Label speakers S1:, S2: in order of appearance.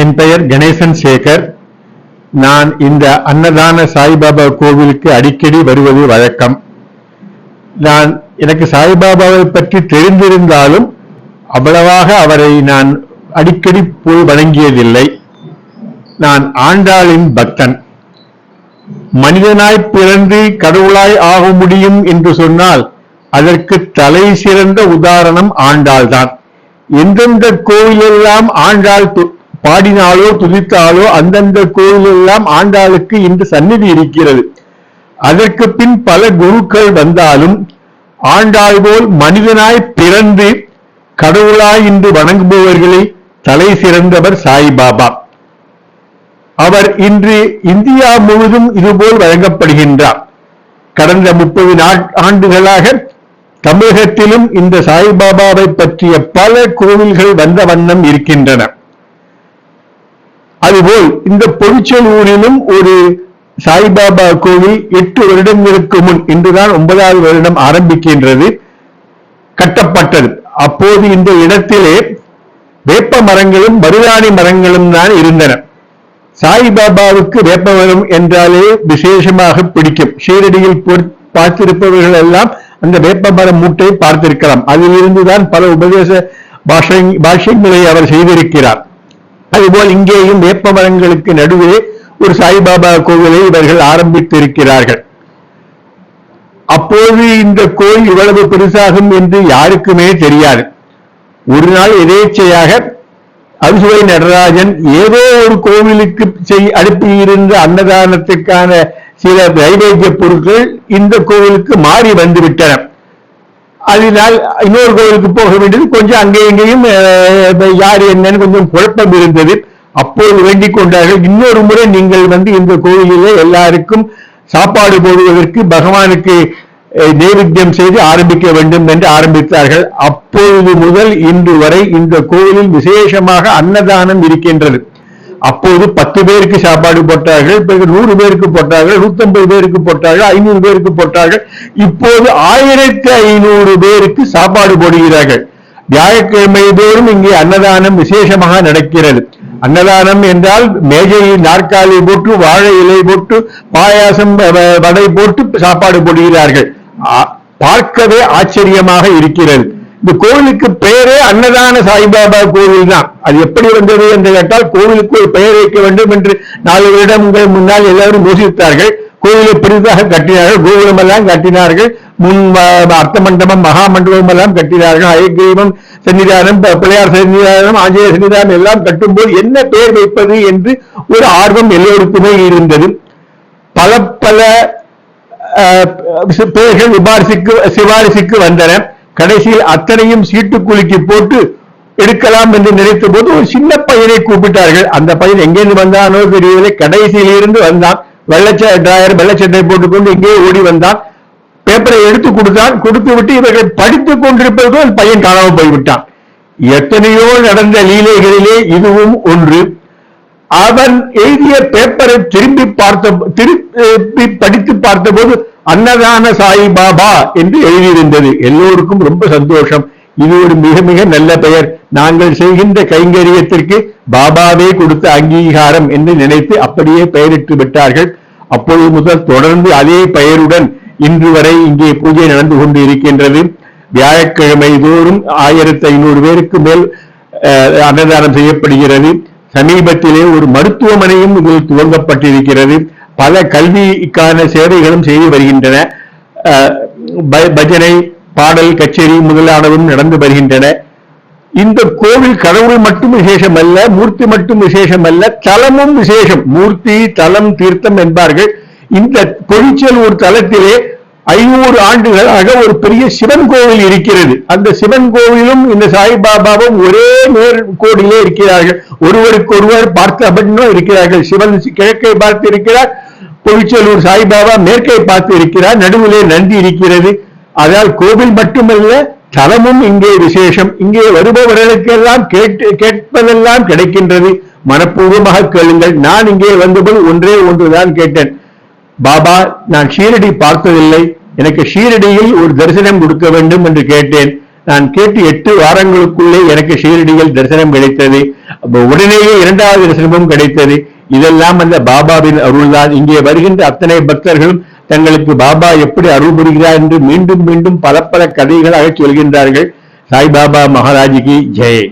S1: என் பெயர் கணேசன் சேகர். நான் இந்த அன்னதான சாய்பாபா கோவிலுக்கு அடிக்கடி வருவது வழக்கம். நான் எனக்கு சாய்பாபாவை பற்றி தெரிந்திருந்தாலும் அவ்வளவாக அவரை நான் அடிக்கடி போய் வணங்கியதில்லை. நான் ஆண்டாளின் பக்தன். மனிதனாய் பிறந்து கடவுளாய் ஆக முடியும் என்று சொன்னால் அதற்கு தலை சிறந்த உதாரணம் ஆண்டாள்தான். எந்தெந்த கோயிலெல்லாம் ஆண்டாள் பாடினாலோ துதித்தாலோ அந்தந்த கோயிலெல்லாம் ஆண்டாளுக்கு இன்று சந்நிதி இருக்கிறது. அதற்கு பின் பல குருக்கள் வந்தாலும் ஆண்டாள் போல் மனிதனாய் பிறந்து கடவுளாய் இன்று வணங்குபவர்களை தலை சிறந்தவர் சாய்பாபா. அவர் இன்று இந்தியா முழுவதும் இதுபோல் வழங்கப்படுகின்றார். கடந்த முப்பது ஆண்டுகளாக தமிழகத்திலும் இந்த சாய்பாபாவை பற்றிய பல கோவில்கள் வந்த வண்ணம் இருக்கின்றன. அதுபோல் இந்த பொதுச்செலூரிலும் ஒரு சாய்பாபா கோவில் எட்டு வருடங்களுக்கு முன் இன்றுதான் ஒன்பதாவது வருடம் ஆரம்பிக்கின்றது கட்டப்பட்டது. அப்போது இந்த இடத்திலே வேப்ப மரங்களும் மருதாணி மரங்களும் தான் இருந்தன. சாய்பாபாவுக்கு வேப்பமரம் என்றாலே விசேஷமாக பிடிக்கும். ஷீரடியில் பார்த்திருப்பவர்கள் எல்லாம் அந்த வேப்பமரம் மூட்டை பார்த்திருக்கலாம். அதிலிருந்துதான் பல உபதேச பாஷை பாஷ்யங்களை அவர் செய்திருக்கிறார். அதுபோல் இங்கேயும் வேப்ப மரங்களுக்கு நடுவே ஒரு சாய்பாபா கோவிலை இவர்கள் ஆரம்பித்திருக்கிறார்கள். அப்போது இந்த கோயில் இவ்வளவு பெருசாகும் என்று யாருக்குமே தெரியாது. ஒரு நாள் எதேச்சையாக அறுசுவை நடராஜன் ஏதோ ஒரு கோவிலுக்கு செய் அனுப்பியிருந்த அன்னதானத்துக்கான சில நைவேத்திய பொருட்கள் இந்த கோவிலுக்கு மாறி வந்துவிட்டன. அதனால் இன்னொரு கோவிலுக்கு போக வேண்டியது கொஞ்சம் அங்கே இங்கேயும் யார் என்னன்னு கொஞ்சம் குழப்பம் இருந்தது. அப்போது வேண்டிக் கொண்டார்கள். இன்னொரு முறை நீங்கள் வந்து இந்த கோயிலில் எல்லாருக்கும் சாப்பாடு போடுவதற்கு பகவானுக்கு அஹ், நைவேத்தியம் செய்து ஆரம்பிக்க வேண்டும் என்று ஆரம்பித்தார்கள். அப்பொழுது முதல் இன்று வரை இந்த கோவிலில் விசேஷமாக அன்னதானம் இருக்கின்றது. அப்போது பத்து பேருக்கு சாப்பாடு போட்டார்கள் பிறகு நூறு பேருக்கு போட்டார்கள் நூத்தம்பது பேருக்கு போட்டார்கள் ஐநூறு பேருக்கு போட்டார்கள். இப்போது ஆயிரத்தி ஐநூறு பேருக்கு சாப்பாடு போடுகிறார்கள். வியாழக்கிழமை தோறும் இங்கே அன்னதானம் விசேஷமாக நடக்கிறது. அன்னதானம் என்றால் மேஜையில் நாற்காலி போட்டு வாழை இலை போட்டு பாயாசம் வ- வ- வடை போட்டு சாப்பாடு போடுகிறார்கள். பார்க்கவே ஆச்சரியமாக இருக்கிறது. இந்த கோவிலுக்கு பெயரே அன்னதான சாய்பாபா கோவில் தான். அது எப்படி வந்தது என்று கேட்டால் கோவிலுக்கு ஒரு பெயர் வைக்க வேண்டும் என்று நாலு வருடங்கள் முன்னால் எல்லாரும் யோசித்தார்கள். கோவிலை பெரிதாக கட்டினார்கள் கோபுரம் எல்லாம் கட்டினார்கள் முன் அர்த்த மண்டபம் மகா மண்டபம் எல்லாம் கட்டினார்கள். அயக்ரீவம் சன்னிதானம் பிள்ளையார் சன்னிதானம் ஆஞ்சநேய சன்னிதானம் எல்லாம் கட்டும்போது என்ன பெயர் வைப்பது என்று ஒரு ஆர்வம் எல்லோருக்குமே இருந்தது. பல பல பெயர்கள் விபாரிசுக்கு சிபாரிசுக்கு வந்தன. கடைசியில் அத்தனையும் சீட்டு குலுக்கி போட்டு எடுக்கலாம் என்று நினைத்த போது ஒரு சின்ன பையனை கூப்பிட்டார்கள். அந்த பையன் எங்கேருந்து வந்தானோ? தெரியவில்லை கடைசியில் இருந்து வந்தான். வெள்ளச்ச டிராயர் வெள்ளச்சட்டை போட்டுக்கொண்டு எங்கேயோ ஓடி வந்தான். பேப்பரை எடுத்து கொடுத்தான். கொடுத்து விட்டு இவர்கள் படித்துக் கொண்டிருப்பது அந்த பையன் காணாமல் போய்விட்டான். எத்தனையோ நடந்த லீலைகளிலே இதுவும் ஒன்று. அவன் எழுதிய பேப்பரை திரும்பி பார்த்த திருப்பி படித்து பார்த்தபோது அன்னதான சாய்பாபா என்று எழுதியிருந்தது. எல்லோருக்கும் ரொம்ப சந்தோஷம். இது ஒரு மிக மிக நல்ல பெயர். நாங்கள் செய்கின்ற கைங்கரியத்திற்கு பாபாவே கொடுத்த அங்கீகாரம் என்று நினைத்து அப்படியே பெயரிட்டு விட்டார்கள். அப்பொழுது முதல் தொடர்ந்து அதே பெயருடன் இன்று வரை இங்கே பூஜை நடந்து கொண்டு இருக்கின்றது. வியாழக்கிழமை தோறும் ஆயிரத்தி ஐநூறு பேருக்கு மேல் அஹ், அன்னதானம் செய்யப்படுகிறது. சமீபத்திலே ஒரு மருத்துவமனையும் இதில் துவங்கப்பட்டிருக்கிறது. பல கல்விக்கான சேவைகளும் செய்து வருகின்றன. பஜனை பாடல் கச்சேரி முதலானவும் நடந்து வருகின்றன. இந்த கோவில் கடவுள் மட்டும் விசேஷம் அல்ல மூர்த்தி மட்டும் விசேஷம் அல்ல தலமும் விசேஷம். மூர்த்தி தலம் தீர்த்தம் என்பார்கள். இந்த பொழிச்சலூர் தலத்திலே ஐநூறு ஆண்டுகளாக ஒரு பெரிய சிவன் கோவில் இருக்கிறது. அந்த சிவன் கோவிலும் இந்த சாய்பாபாவும் ஒரே நேர்கோடிலே இருக்கிறார்கள். ஒருவருக்கொருவர் பார்த்த அப்படின்னும் இருக்கிறார்கள். சிவன் கிழக்கை பார்த்து இருக்கிறார் பொழிச்சலூர் சாய்பாபா மேற்கை பார்த்து இருக்கிறார். நடுவிலே நந்தி இருக்கிறது. அதனால் கோவில் மட்டுமல்ல தலமும் இங்கே விசேஷம். இங்கே வருபவர்களுக்கெல்லாம் கேட்டு கேட்பதெல்லாம் கிடைக்கின்றது. மனப்பூர்வமாக கேளுங்கள். நான் இங்கே வந்தபோது ஒன்றே ஒன்றுதான் கேட்டேன். பாபா நான் ஷீரடி பார்த்ததில்லை. எனக்கு ஷீரடியில் ஒரு தரிசனம் கொடுக்க வேண்டும் என்று கேட்டேன். நான் கேட்டு எட்டு வாரங்களுக்குள்ளே எனக்கு ஷீரடியில் தரிசனம் கிடைத்தது. உடனேயே இரண்டாவது தரிசனமும் கிடைத்தது. இதெல்லாம் அந்த பாபாவின் அருள்தான். இங்கே வருகின்ற அத்தனை பக்தர்களும் தங்களுக்கு பாபா எப்படி அருள் புரிகிறார் என்று மீண்டும் மீண்டும் பல பல கதைகளாக சொல்கின்றார்கள் சாய்பாபா மகாராஜிக்கு ஜெய்.